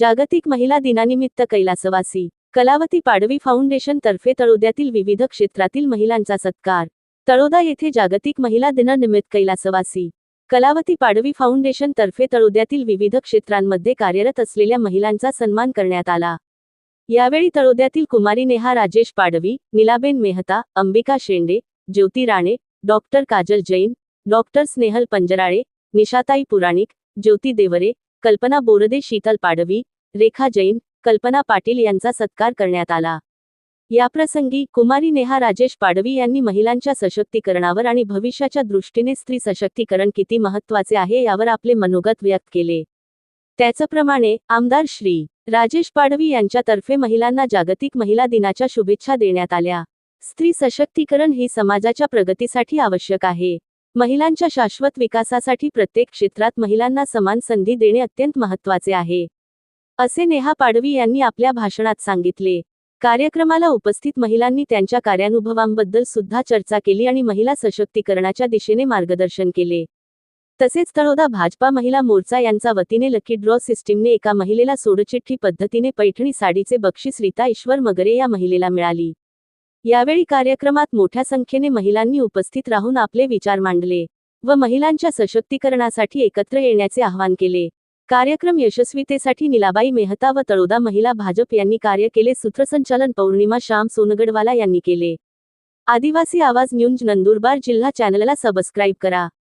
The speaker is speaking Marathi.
जागतिक महिला दिनानिमित्त कैलासवासी कलावती पाडवी फाउंडेशन तर्फे तळोद्यातील विविध क्षेत्रातील महिलांचा सत्कार. तळोदा येथे जागतिक महिला दिनानिमित्त कैलासवासी कलावती पाडवी फाउंडेशन तर्फे तळोद्यातील विविध क्षेत्रांमध्ये कार्यरत असलेल्या महिलांचा सन्मान करण्यात आला. यावेळी तळोद्यातील कुमारी नेहा राजेश पाडवी निलाबेन मेहता अंबिका शेंडे ज्योती राणे डॉक्टर काजल जैन डॉक्टर स्नेहल पंजराळे निशाताई पुराणिक ज्योती देवरे कल्पना बोरदे शीतल पाडवी रेखा जैन कल्पना पाटील यांचा सत्कार करण्यात आला. याप्रसंगी कुमारी नेहा राजेश पाडवी यांनी महिलांच्या सशक्तीकरणावर आणि भविष्याच्या दृष्टीने स्त्री सशक्तीकरण किती महत्त्वाचे आहे यावर आपले मनोगत व्यक्त केले. त्याचप्रमाणे आमदार श्री. राजेश पाडवी यांच्यातर्फे महिलांना जागतिक महिला दिनाच्या शुभेच्छा देण्यात आल्या. स्त्री सशक्तीकरण ही समाजाच्या प्रगतीसाठी आवश्यक आहे. महिलांच्या शाश्वत विकासासाठी प्रत्येक क्षेत्रात महिलांना समान संधी देणे अत्यंत महत्त्वाचे आहे. असे नेहा पाडवी यांनी आपल्या भाषणात सांगितले. कार्यक्रमाला उपस्थित महिलांनी त्यांच्या कार्यानुभवांबद्दल सुद्धा चर्चा केली आणि महिला सशक्तीकरणाच्या दिशेने मार्गदर्शन केले. तसेच तळोदा भाजपा महिला मोर्चा यांचा वतीने लकी ड्रॉ सिस्टीमने एका महिलेला सोडचिठ्ठी पद्धतीने पैठणी साडीचे बक्षीस रीता ईश्वर मगरे या महिलेला मिळाली. यावेळी कार्यक्रमात मोठ्या संख्येने महिलांनी उपस्थित राहून आपले विचार मांडले व महिलांच्या सशक्तीकरणासाठी एकत्र येण्याचे आवाहन केले. कार्यक्रम यशस्वीतेसाठी निलाबाई मेहता व तळोदा महिला भाजप यांनी कार्य केले सूत्रसंचालन पौर्णिमा श्याम सोनगडवाला यांनी केले. आदिवासी आवाज न्यूज नंदुरबार जिल्हा चॅनलला सबस्क्राईब करा.